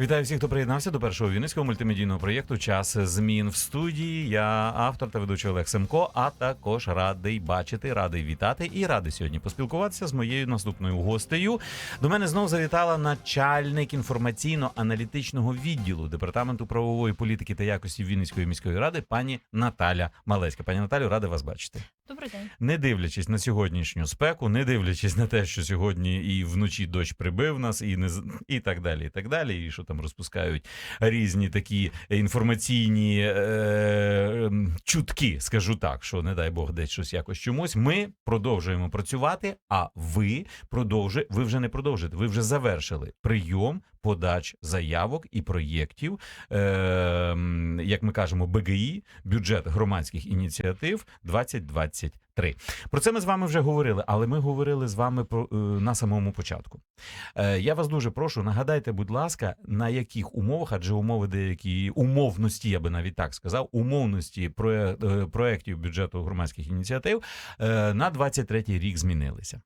Вітаю всіх, хто приєднався до першого вінницького мультимедійного проєкту Час змін в студії. Я автор та ведучий Олег Семко, а також радий бачити, радий вітати і радий сьогодні поспілкуватися з моєю наступною гостею. До мене знов завітала начальник інформаційно-аналітичного відділу департаменту правової політики та якості Вінницької міської ради, пані Наталя Малеська. Пані Наталю, радий вас бачити. Добрий день. Не дивлячись на сьогоднішню спеку, не дивлячись на те, що сьогодні і вночі дощ прибив нас, і не і так далі, і так далі. І що там розпускають різні такі інформаційні е, ем, чутки, скажу так, що не дай Бог десь щось якось чомусь. Ми продовжуємо працювати. А ви продовжуєте, ви вже не продовжуєте, ви вже завершили прийом подач заявок і проєктів, е, як ми кажемо, БГІ, бюджет громадських ініціатив 2023. Про це ми з вами вже говорили, але ми говорили з вами про е, на самому початку. Е, я вас дуже прошу, нагадайте, будь ласка, на яких умовах, адже умови деякі умовності, я би навіть так сказав, умовності е, проєктів бюджету громадських ініціатив е, на 23 рік змінилися.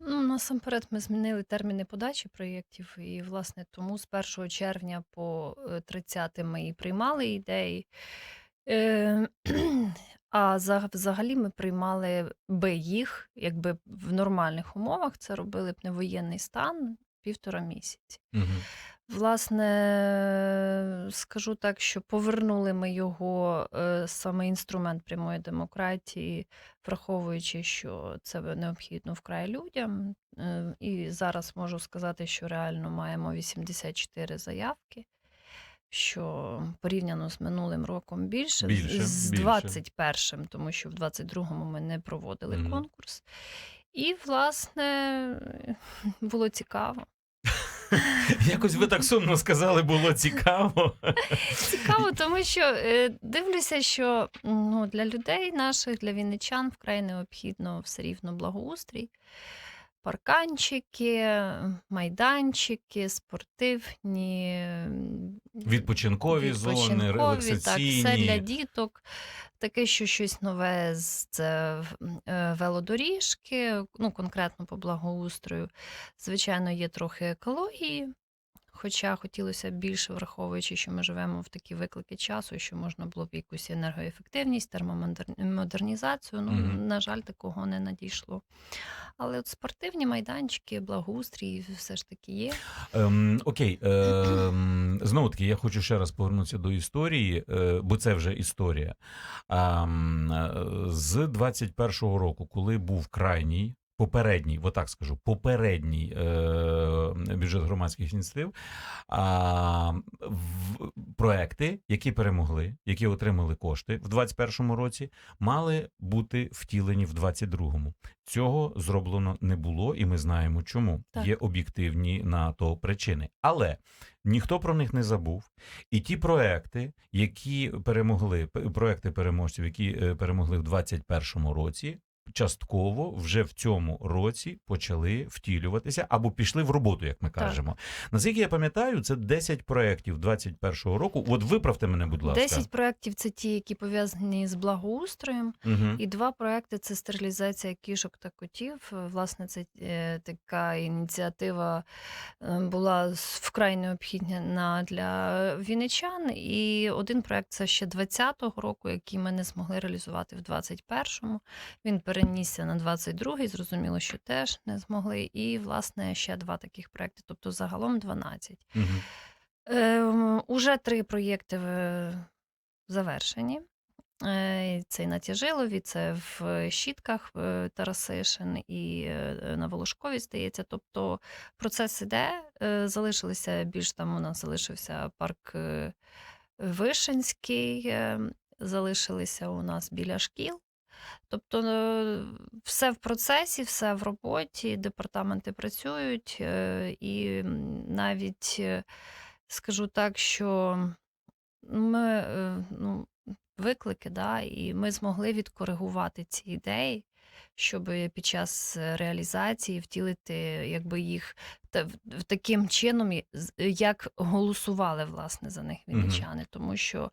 Ну, насамперед, ми змінили терміни подачі проєктів, і, власне, тому з 1 червня по е, 30 ми і приймали ідеї. Е, а за- взагалі ми приймали би їх, якби в нормальних умовах це робили б не воєнний стан півтора місяці. Угу. Власне, скажу так, що повернули ми його е, саме інструмент прямої демократії, враховуючи, що це необхідно вкрай людям. Е, І зараз можу сказати, що реально маємо 84 заявки, що порівняно з минулим роком більше, з- Більше, з більше. 21-м, тому що в 22-му ми не проводили Мгм. конкурс. І, власне, було цікаво. Якось ви так сумно сказали, було цікаво. Цікаво, тому що е, дивлюся, що ну, для людей наших, для вінничан вкрай необхідно все рівно благоустрій. Парканчики, майданчики, спортивні, Відпочинкові зони, так, все для діток. Таке, що щось нове з це е, велодоріжки, ну конкретно по благоустрою. Звичайно, є трохи екології. Хоча хотілося б більше, враховуючи, що ми живемо в такі виклики часу, що можна було б якусь енергоефективність, термомодернізацію. Ну, Мгм. на жаль, такого не надійшло. Але от спортивні майданчики, благоустрій все ж таки є. Ем, окей, ем, знову таки, я хочу ще раз повернутися до історії, е, бо це вже історія. Ем, е, з 21-го року, коли був крайній. Попередній, отак скажу, попередній е, бюджет громадських ініціатив, а, в, проекти, які перемогли, які отримали кошти в 21-му році, мали бути втілені в 22-му. Цього зроблено не було, і ми знаємо, чому Так. є об'єктивні на то причини. Але ніхто про них не забув. І ті проекти, які перемогли, проекти переможців, які е, перемогли в 21-му році. Частково вже в цьому році почали втілюватися або пішли в роботу, як ми Так. кажемо. Наскільки я пам'ятаю, це 10 проєктів 21-го року. От виправте мене, будь ласка. 10 проєктів це ті, які пов'язані з благоустроєм. Угу. І два проекти це стерилізація кішок та котів. Власне, це е, така ініціатива е, була вкрай необхідна для вінничан. І один проект це ще 20-го року, який ми не змогли реалізувати в 21-му. Він перенісся на 22-й, зрозуміло, що теж не змогли. І, власне, ще два таких проекти, тобто загалом 12. Угу. Ем, Уже три проєкти е, завершені. Е, Це і на Тяжилові, це в Щітках е, Тарасишин і е, на Волошкові, здається. Тобто процес іде. Е, Залишилися більш там у нас залишився парк е, Вишенський, е, залишилися у нас біля шкіл. Тобто е, все в процесі, все в роботі, департаменти працюють, е, і навіть е, скажу так, що ми ну, виклики, да, і ми змогли відкоригувати ці ідеї. Щоб під час реалізації втілити якби їх та, таким чином, з- як голосували власне за них вінничани. Тому що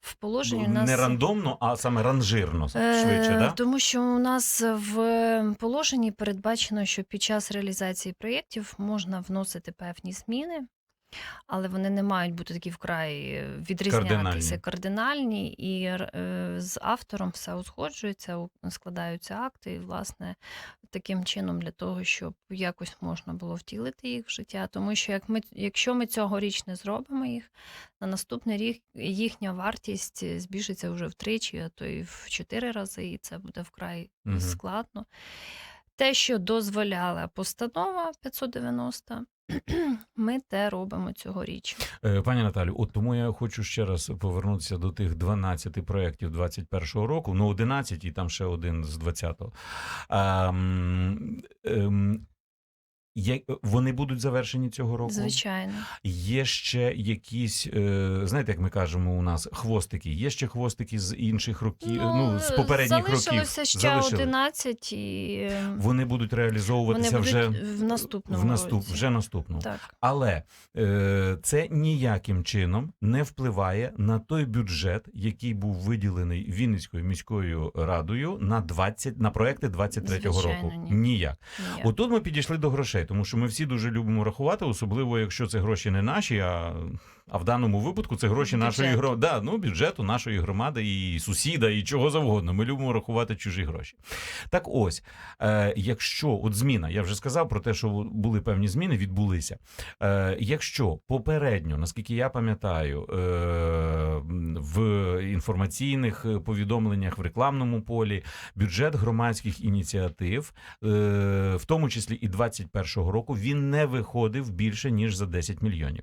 в положенні у Ну, нас Не рандомно, а саме ранжирно Е, швидше, да? Тому що у нас в положенні передбачено, що під час реалізації проєктів можна вносити певні зміни, але вони не мають бути такі вкрай е, відрізнятися Кардинальні. кардинальні, і е, з автором все узгоджується, складаються акти, і власне таким чином для того, щоб якось можна було втілити їх в життя. Тому що як ми, якщо ми цьогоріч не зробимо їх, на наступний рік їхня вартість е, збільшиться вже втричі, а то і в чотири рази, і це буде вкрай Мгм. складно. Те, що дозволяла постанова 590, ми те робимо цьогоріч. Е, Пані Наталю, от тому я хочу ще раз повернутися до тих 12 проєктів 21-го року, ну 11 і там ще один з 20-го. Ем, є- вони будуть завершені цього року? Звичайно. Є ще якісь, е, знаєте, як ми кажемо у нас, хвостики. Є ще хвостики з інших років, ну, з попередніх років. залишилося ще Залишили. 11, і е, Вони будуть вони реалізовуватися будуть вже в наступному в наступ, році. вже наступному. Так. Але е, це ніяким чином не впливає на той бюджет, який був виділений Вінницькою міською радою на 20, на проекти 23-го року. ні. Ніяк. Ніяк. Отут ми підійшли до грошей, тому що ми всі дуже любимо рахувати, особливо якщо це гроші не наші, а, а в даному випадку це гроші нашої Бюджету. громади, да, ну, бюджету нашої громади і сусіда, і чого завгодно. Ми любимо рахувати чужі гроші. Так ось, е, якщо от зміна, я вже сказав про те, що були певні зміни, відбулися. Е, якщо попередньо, наскільки я пам'ятаю, е, в інформаційних повідомленнях в рекламному полі бюджет громадських ініціатив, е, в тому числі і 21-го року, він не виходив більше ніж за 10 мільйонів.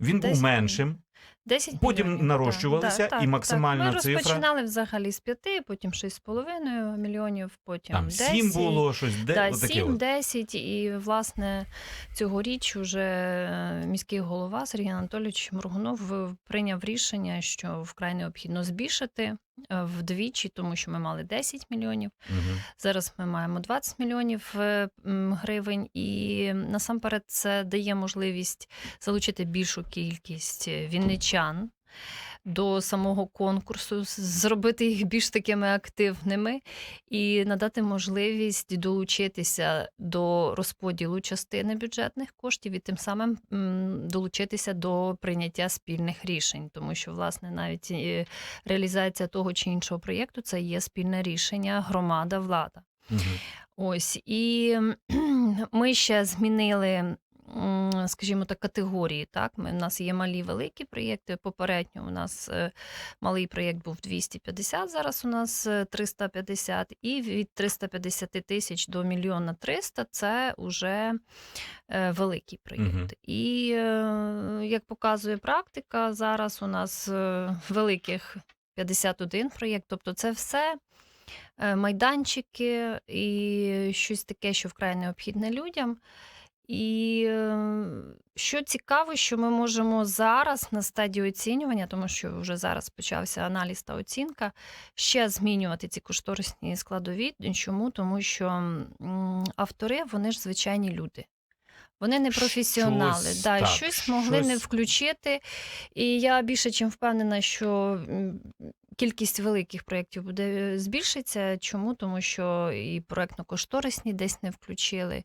Він був меншим. 10 Потім мільйонів, нарощувалися, так, і так, максимальна так. Ми цифра- розпочинали взагалі з 5, потім 6,5 мільйонів, потім Там 10. 7 було щось, де Да, отаке 7, 10, і власне цьогоріч уже е, міський голова Сергій Анатолійович Моргунов прийняв рішення, що вкрай необхідно збільшити е, вдвічі, тому що ми мали 10 мільйонів. Мгм. Зараз ми маємо 20 мільйонів е, гривень, і насамперед це дає можливість залучити більшу кількість е, вінничан. До самого конкурсу, зробити їх більш такими активними і надати можливість долучитися до розподілу частини бюджетних коштів і тим самим долучитися до прийняття спільних рішень, тому що власне навіть е, реалізація того чи іншого проєкту це є спільне рішення громада, влада. Мгм. Ось і ми ще змінили. Скажімо так, категорії. Так, ми, у нас є малі великі проєкти. Попередньо у нас е, малий проєкт був 250, зараз у нас е, 350, і від 350 тисяч до мільйона 300 – це вже е, великий проєкт. Мгм. І е, як показує практика, зараз у нас е, великих 51 проєкт, тобто це все е, майданчики і щось таке, що вкрай необхідне людям. І е, що цікаво, що ми можемо зараз на стадії оцінювання, тому що вже зараз почався аналіз та оцінка, ще змінювати ці кошторисні складові. Чому? Тому що автори вони ж звичайні люди. Вони не професіонали, Щось, да, так, щось могли не включити. І я більше чим впевнена, що кількість великих проєктів буде е, збільшиться. Чому? Тому що і проєктно-кошторисні десь не включили.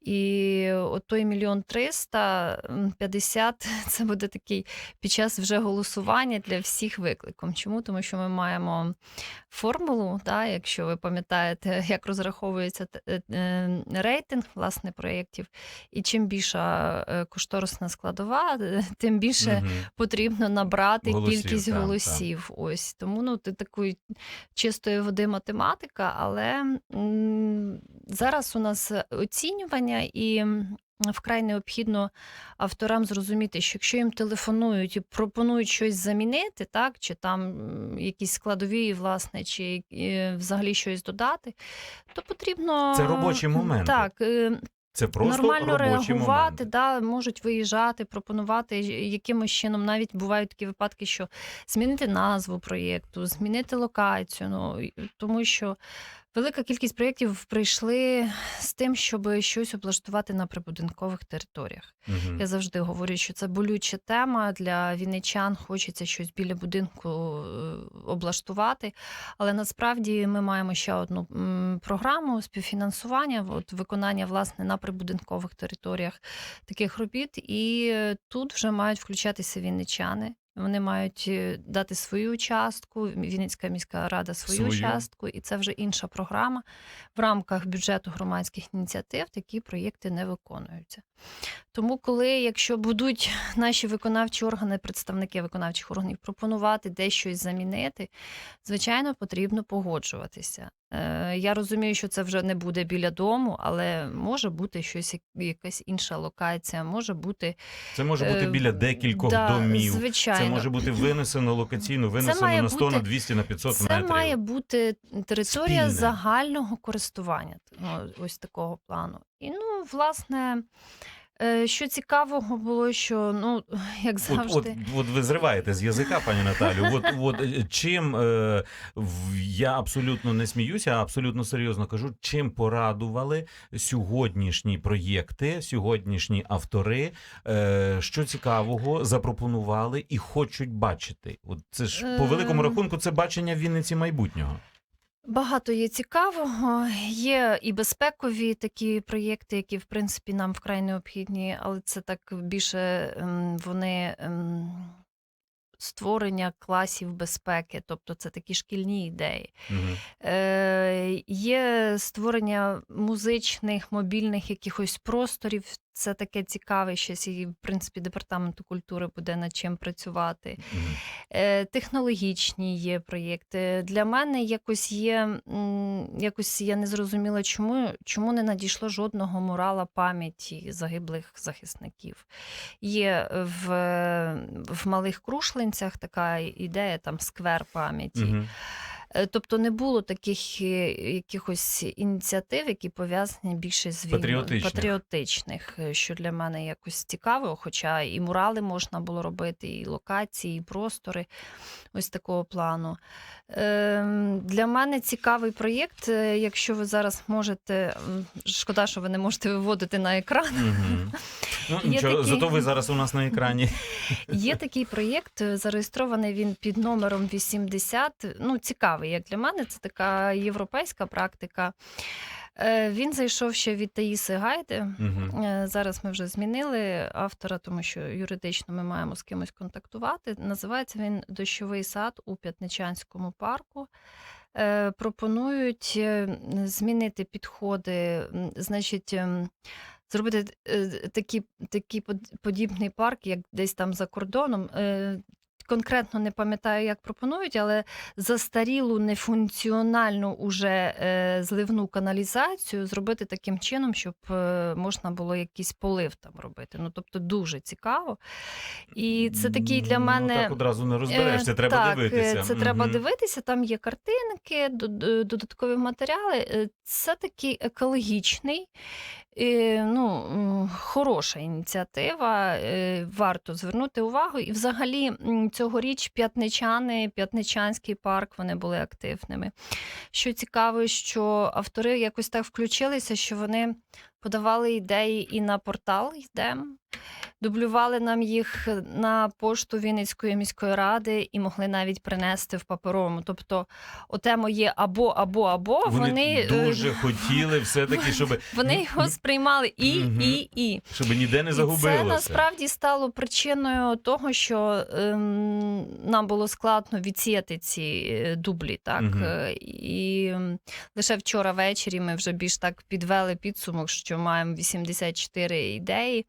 І от той мільйон триста п'ятдесят це буде такий під час вже голосування для всіх викликом. Чому? Тому що ми маємо формулу, да, якщо ви пам'ятаєте, як розраховується е, е, рейтинг власне проєктів, і чим більша кошторисна складова, тим більше Мгм. потрібно набрати Голосів, кількість так, так. голосів. Ось тому ну ти такої чистої води математика, але м, зараз у нас оцінювання і. Вкрай необхідно авторам зрозуміти, що якщо їм телефонують і пропонують щось замінити, так чи там якісь складові, власне, чи е, взагалі щось додати, то потрібно Це робочі моменти. Так, е, Це просто нормально робочі реагувати, моменти. да, можуть виїжджати, пропонувати якимось чином. Навіть бувають такі випадки, що змінити назву проєкту, змінити локацію. Ну тому що Велика кількість проєктів прийшли з тим, щоб щось облаштувати на прибудинкових територіях. Мгм. Я завжди говорю, що це болюча тема для вінничан. Хочеться щось біля будинку е, облаштувати. Але насправді ми маємо ще одну програму співфінансування, от виконання власне на прибудинкових територіях таких робіт. І е, тут вже мають включатися вінничани. Вони мають е, дати свою частку, Вінницька міська рада свою, Свою. частку, і це вже інша програма. В рамках бюджету громадських ініціатив такі проєкти не виконуються. Тому, коли, якщо будуть наші виконавчі органи, представники виконавчих органів пропонувати десь щось замінити, звичайно, потрібно погоджуватися. Е, Я розумію, що це вже не буде біля дому, але може бути щось, якась інша локація, може бути Це може бути е, біля декількох да, домів. Звичайно. Це може бути винесено локаційно, винесено має на 100, бути- на 200, на 500 Це метрів. має бути територія Спільне. загального користування, ну, ось такого плану. І ну, власне, що цікавого було, що ну, як От, завжди. от, от ви зриваєте з язика, пані Наталю. От, от е, чим е, я абсолютно не сміюся, а абсолютно серйозно кажу, чим порадували сьогоднішні проєкти, сьогоднішні автори, е, що цікавого запропонували і хочуть бачити. От це ж по великому Ем. рахунку, це бачення Вінниці майбутнього. Багато є цікавого. Є і безпекові такі проєкти, які в принципі нам вкрай необхідні, але це так більше ем, вони ем, створення класів безпеки, тобто це такі шкільні ідеї. Е, є створення музичних мобільних якихось просторів. Це таке цікаве щось, і в принципі департаменту культури буде над чим працювати. Е, технологічні є проєкти. Для мене якось є, якось я не зрозуміла, чому, чому не надійшло жодного мурала пам'яті загиблих захисників. Є в, в малих крушлинцях така ідея, там сквер пам'яті. Е, Тобто не було таких е, якихось ініціатив, які пов'язані більше з війною. Патріотичних. патріотичних, е, що для мене якось цікаво. Хоча і мурали можна було робити, і локації, і простори ось такого плану. Ем, Для мене цікавий проєкт. е, Якщо ви зараз можете, шкода, що ви не можете виводити на екран. Мгм. Ну, Є нічого, такі- зато ви зараз у нас на екрані. Є такий проєкт, е, зареєстрований він під номером 80. Ну, цікавий, як для мене, це така європейська практика. Е, Він зайшов ще від Таїси Гайди. Е, Зараз ми вже змінили автора, тому що юридично ми маємо з кимось контактувати. Називається він Дощовий сад у П'ятничанському парку. Пропонують змінити підходи, значить. Зробити е, такий, такий подібний парк, як десь там за кордоном. Е, Конкретно не пам'ятаю, як пропонують, але застарілу нефункціональну уже е, зливну каналізацію зробити таким чином, щоб е, можна було якийсь полив там робити. Ну тобто дуже цікаво. І це такий для Ну, мене. так одразу не розберешся, Е, треба так, е, дивитися. Це треба Мгм. дивитися. Там є картинки, додаткові матеріали. Е, Це такий екологічний, е, ну, хороша ініціатива. е, Варто звернути увагу. І взагалі цьогоріч п'ятничани, п'ятничанський парк вони були активними. Що цікаво, що автори якось так включилися, що вони подавали ідеї і на портал «Йдем», дублювали нам їх на пошту Вінницької міської ради і могли навіть принести в паперовому. Тобто, оте моє або, або, або Вони, вони, е, дуже хотіли все-таки, щоб, вони його сприймали і, Мгм. і, і. щоб ніде не І загубилося. це насправді стало причиною того, що ем, нам було складно відсіяти ці е, дублі. Так? Е, І лише вчора ввечері ми вже більш так підвели підсумок, що маємо 84 ідеї.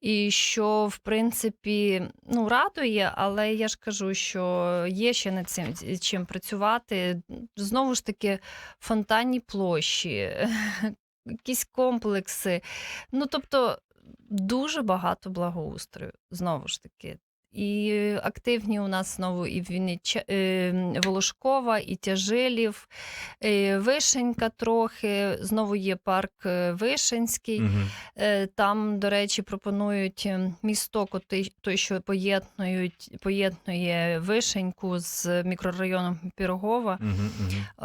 І що, в принципі, ну, радує, але я ж кажу, що є ще над цим чим працювати. Знову ж таки, фонтанні площі, якісь комплекси. Ну, тобто, дуже багато благоустрою. Знову ж таки. І активні у нас знову і е, Волошкова, і Тяжилів, і Вишенька трохи. Знову є парк е, Вишенський. Е, Там, до речі, пропонують е, місток, той, що поєднують, поєднує Вишеньку з мікрорайоном Пірогова, мгм.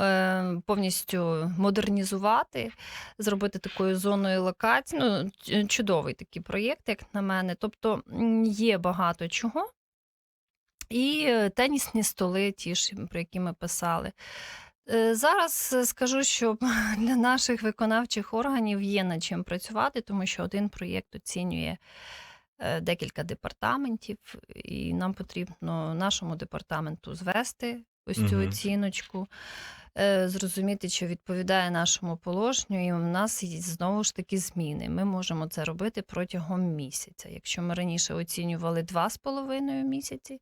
е, повністю модернізувати, зробити такою зоною локації. Ну, чудовий такий проєкт, як на мене. Тобто є багато чого. І е, тенісні столи, ті ж, про які ми писали. Е, Зараз е, скажу, що для наших виконавчих органів є над чим працювати, тому що один проєкт оцінює декілька департаментів, і нам потрібно нашому департаменту звести ось цю Мгм. оціночку, е, зрозуміти, чи відповідає нашому положенню, і у нас є знову ж таки зміни. Ми можемо це робити протягом місяця. Якщо ми раніше оцінювали два з половиною місяці,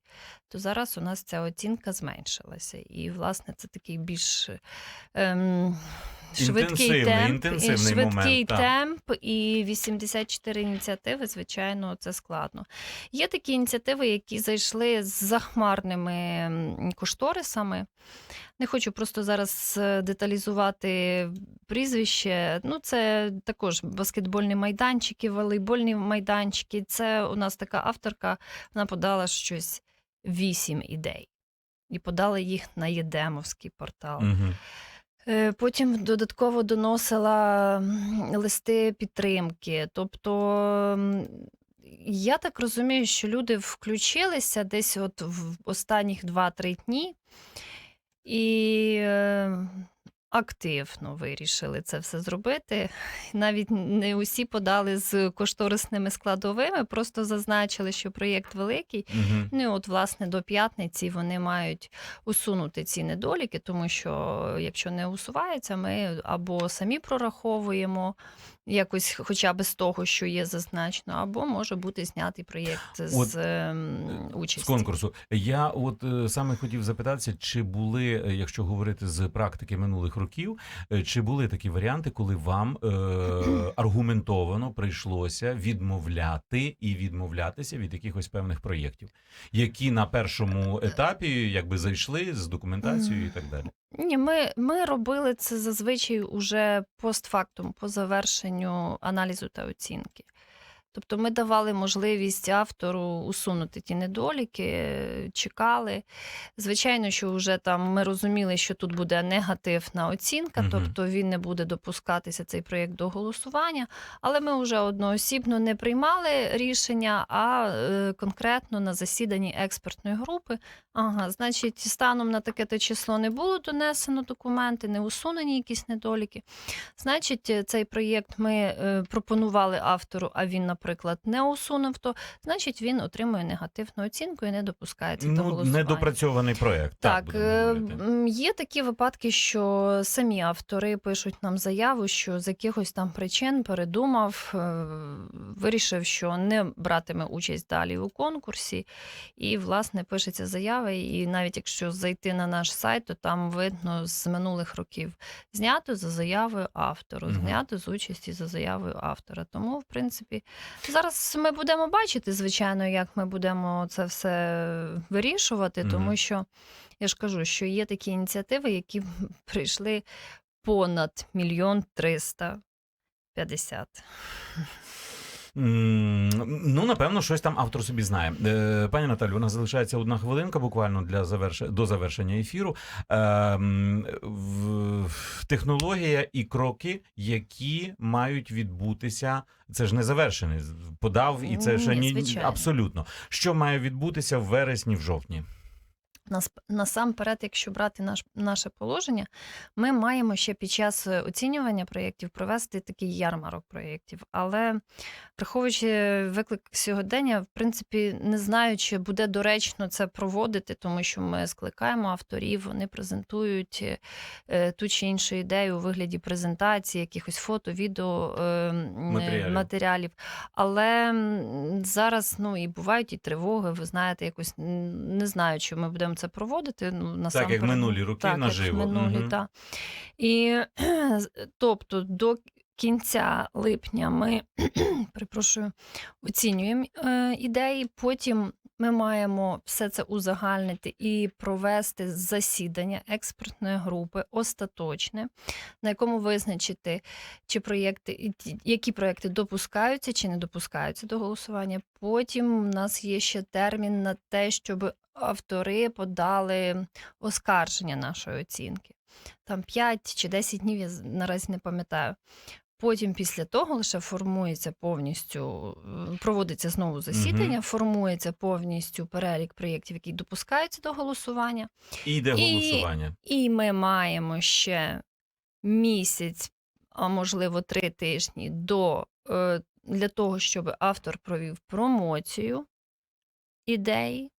то зараз у нас ця оцінка зменшилася. І, власне, це такий більш ем, швидкий Інтенсивний, темп, і інтенсивний швидкий момент, так. темп, і 84 ініціативи, звичайно, це складно. Є такі ініціативи, які зайшли з захмарними м, кошторисами. Не хочу просто зараз е, деталізувати прізвище. Ну, це також баскетбольні майданчики, волейбольні майданчики. Це у нас така авторка, вона подала щось вісім ідей. І подала їх на Єдемовський портал. Е, Потім додатково доносила листи підтримки. Тобто, я так розумію, що люди включилися десь от в останніх 2-3 дні і е, активно вирішили це все зробити. Навіть не усі подали з кошторисними складовими, просто зазначили, що проєкт великий. Мгм. Ну, і от, власне, до п'ятниці вони мають усунути ці недоліки, тому що якщо не усувається, ми або самі прораховуємо якось хоча б з того, що є зазначено, або може бути знятий проєкт з От, ем, З конкурсу. Я от е, саме хотів запитатися, чи були, е, якщо говорити з практики минулих років, е, чи були такі варіанти, коли вам е, аргументовано прийшлося відмовляти і відмовлятися від якихось певних проєктів, які на першому етапі якби зайшли з документацією і так далі. Ні, ми, ми робили це зазвичай уже постфактум, по завершенню аналізу та оцінки. Тобто ми давали можливість автору усунути ті недоліки, чекали. Звичайно, що вже там ми розуміли, що тут буде негативна оцінка, Мгм. тобто він не буде допускатися цей проєкт до голосування. Але ми вже одноосібно не приймали рішення, а е, конкретно на засіданні експертної групи. Ага, значить, станом на таке то число не було донесено документи, не усунені якісь недоліки. Значить, е, цей проєкт ми е, пропонували автору, а він, наприклад, не усунув то, значить, він отримує негативну оцінку і не допускається до Ну, голосування. недопрацьований проєкт. Так, Так, е, є такі випадки, що самі автори пишуть нам заяву, що з якихось там причин передумав, е, вирішив, що не братиме участь далі у конкурсі. І, власне, пишеться заява. І навіть якщо зайти на наш сайт, то там видно з минулих років знято за заявою автору, знято з участі за заявою автора. Тому, в принципі, зараз ми будемо бачити, звичайно, як ми будемо це все вирішувати, тому що я ж кажу, що є такі ініціативи, які прийшли понад мільйон триста п'ятдесят. Ну, напевно, щось там автор собі знає. Е, Пані Наталю, у нас залишається одна хвилинка буквально для заверш... до завершення ефіру. Е, Технологія і кроки, які мають відбутися. Це ж не завершений. Подав, і це ще Ні, ні абсолютно. Що має відбутися в вересні, в жовтні? Нас насамперед, якщо брати наш наше положення, ми маємо ще під час е, оцінювання проєктів провести такий ярмарок проєктів. Але враховуючи виклик сьогодення, в принципі, не знаю, чи буде доречно це проводити, тому що ми скликаємо авторів, вони презентують е, ту чи іншу ідею у вигляді презентації, якихось фото, відео е, Матеріалів. матеріалів. Але зараз ну і бувають і тривоги. Ви знаєте, якось не знаю, чи ми будемо це проводити. Ну насамперед, минулі роки, так, наживо. Як минулі, Мгм. так. І тобто до кінця липня ми перепрошую, оцінюємо е, ідеї. Потім ми маємо все це узагальнити і провести засідання експертної групи остаточне, на якому визначити, чи проєкти, які проєкти допускаються чи не допускаються до голосування. Потім у нас є ще термін на те, щоб автори подали оскарження нашої оцінки. Там 5 чи 10 днів, я наразі не пам'ятаю. Потім після того лише формується повністю, е, проводиться знову засідання, формується повністю перелік проєктів, які допускаються до голосування. І йде І- голосування. І ми маємо ще місяць, а можливо три тижні до, е, для того, щоб автор провів промоцію ідеї.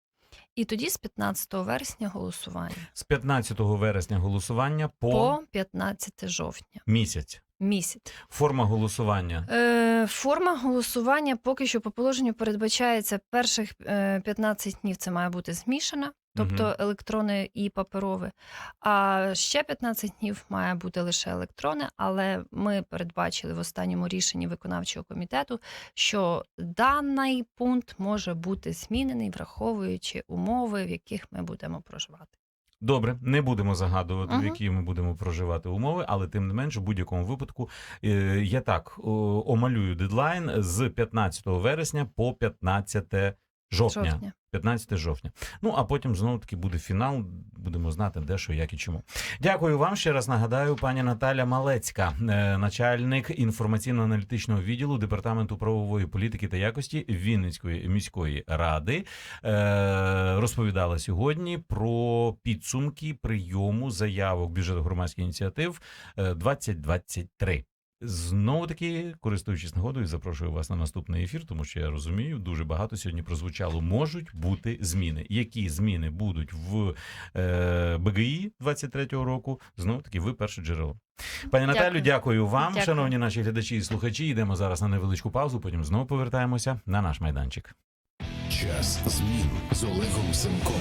І тоді з 15 вересня голосування З 15 вересня голосування по, по 15 жовтня. місяць. Місяць. Форма голосування. Е, форма голосування поки що по положенню передбачається перших е, 15 днів це має бути змішана, тобто Мгм. електронне і паперове. А ще 15 днів має бути лише електронне, але ми передбачили в останньому рішенні виконавчого комітету, що даний пункт може бути змінений, враховуючи умови, в яких ми будемо проживати. Добре, не будемо загадувати, в Мгм. які ми будемо проживати умови, але тим не менш, у будь-якому випадку е, я так омалюю дедлайн з 15 вересня по 15 жовтня. Жовтня. 15 жовтня. Ну а потім знову таки буде фінал. Будемо знати, де що, як і чому. Дякую вам ще раз. Нагадаю, пані Наталя Малецька, е, начальник інформаційно-аналітичного відділу департаменту правової політики та якості Вінницької міської ради, е, розповідала сьогодні про підсумки прийому заявок бюджету громадських ініціатив е, 2023. Знову таки, користуючись нагодою, запрошую вас на наступний ефір, тому що я розумію, дуже багато сьогодні прозвучало. Можуть бути зміни. Які зміни будуть в е, БГІ 23-го року? Знову таки, ви перше джерело. Пані Наталю, Дякую. дякую вам, Дякую. шановні наші глядачі і слухачі. Йдемо зараз на невеличку паузу. Потім знову повертаємося на наш майданчик. Час змін з Олегом Семком.